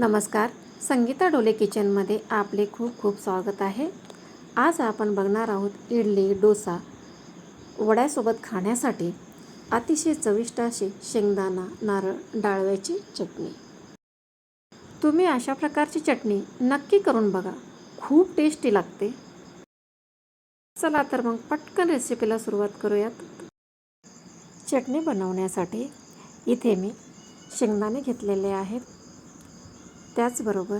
नमस्कार संगीता डोले किचनमध्ये आपले खूप खूप स्वागत आहे. आज आपण बघणार आहोत इडली डोसा वड्यासोबत खाण्यासाठी अतिशय चविष्ट अशी शेंगदाणा नारळ डाळव्याची चटणी. तुम्ही अशा प्रकारची चटणी नक्की करून बघा खूप टेस्टी लागते. चला तर मग पटकन रेसिपीला सुरुवात करूयात. चटणी बनवण्यासाठी इथे मी शेंगदाणे घेतलेले आहेत. त्याचबरोबर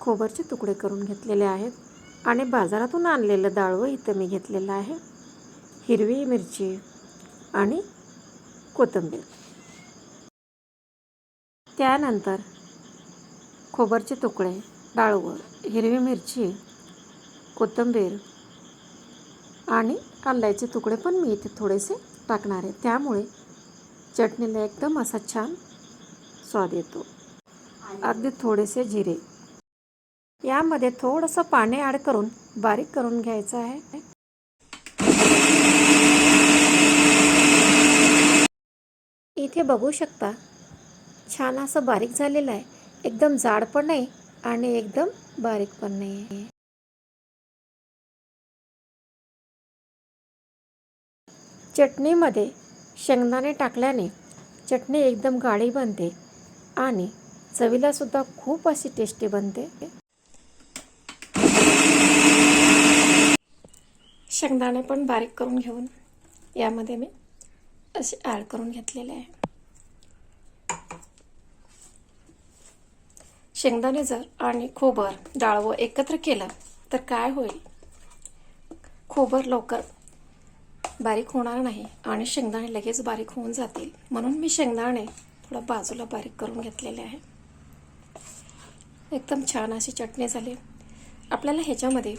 खोबरचे तुकडे करून घेतलेले आहेत आणि बाजारातून आणलेलं डाळवं इथं मी घेतलेलं आहे. हिरवी मिरची आणि कोथिंबीर. त्यानंतर खोबरचे तुकडे डाळवं हिरवी मिरची कोथिंबीर आणि आल्याचे तुकडे पण मी इथे थोडेसे टाकणार आहे. त्यामुळे चटणीला एकदम असा छान स्वाद येतो. अगदी थोडेसे जिरे. यामध्ये थोडंसं पाणी ॲड करून बारीक करून घ्यायचं आहे. इथे बघू शकता छान असं बारीक झालेलं आहे. एकदम जाड पण नाही आणि एकदम बारीक पण नाही आहे. चटणीमध्ये शेंगदाणे टाकल्याने चटणी एकदम गाढी बनते आणि चवीला सुद्धा खूप अशी टेस्टी बनते. शेंगदाणे पण बारीक करून घेऊन यामध्ये मी असे ॲड करून घेतलेले आहे. शेंगदाणे जर आणि खोबर डाळवं एकत्र केलं तर काय होईल? खोबर लवकर बारीक होणार नाही आणि शेंगदाणे लगेच बारीक होऊन जातील. म्हणून मी शेंगदाणे थोडं बाजूला बारीक करून घेतलेले आहे. एकदम छान अशी चटणी झाली. आपल्याला ह्याच्यामध्ये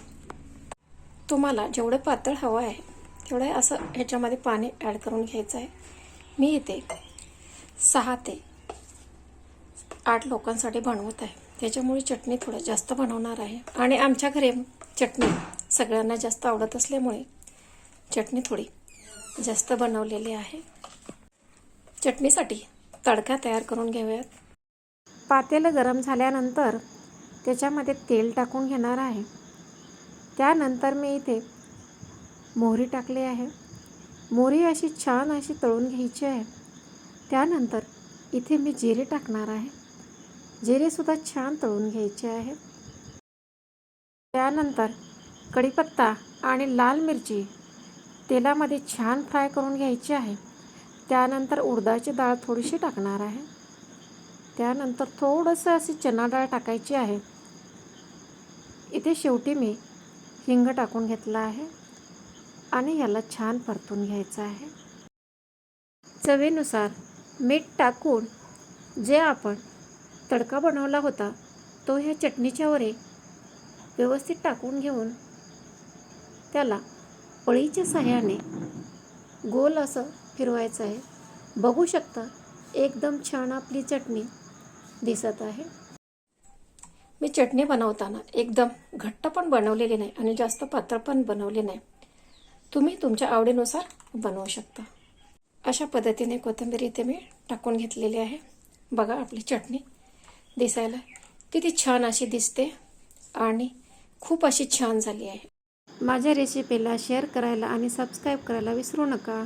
तुम्हाला जेवढं पातळ हवं आहे तेवढं असं ह्याच्यामध्ये पाणी ॲड करून घ्यायचं आहे. मी इथे सहा ते आठ लोकांसाठी बनवत आहे. त्याच्यामुळे चटणी थोडं जास्त बनवणार आहे. आणि आमच्या घरी चटणी सगळ्यांना जास्त आवडत असल्यामुळे चटणी थोडी जास्त बनवलेली आहे. चटणीसाठी तडका तयार करून घेऊयात. पातेलं गरम झाल्यानंतर त्याच्यामध्ये तेल टाकून घेणार आहे. त्यानंतर मी इथे मोहरी टाकली आहे. मोहरी अशी छान अशी तळून घ्यायची आहे. त्यानंतर इथे मी जिरे टाकणार आहे. जिरेसुद्धा छान तळून घ्यायचे आहे. त्यानंतर कढीपत्ता आणि लाल मिरची तेलामध्ये छान फ्राय करून घ्यायची आहे. त्यानंतर उडदाची डाळ थोडीशी टाकणार आहे. त्यानंतर थोडंसं अशी चना डाळ टाकायची आहे. इथे शेवटी मी हिंग टाकून घेतला आहे आणि याला छान परतून घ्यायचं आहे. चवीनुसार मीठ टाकून जे आपण तडका बनवला होता तो ह्या चटणीच्या वरे व्यवस्थित टाकून घेऊन त्याला पळीच्या सहाय्याने गोल असं फिरवायचं आहे. बघू शकता एकदम छान आपली चटणी दिसत आहे. मी चटणी बनवताना एकदम घट्ट पण बनवलेली नाही आणि जास्त पातळ पण बनवले नाही. तुम्ही तुमच्या आवडीनुसार बनवू शकता. अशा पद्धतीने कोथिंबीर इथे मी टाकून घेतलेली आहे. बघा आपली चटणी दिसायला किती छान अशी दिसते आणि खूप अशी छान झाली आहे. माझ्या रेसिपीला शेअर करायला आणि सबस्क्राईब करायला विसरू नका.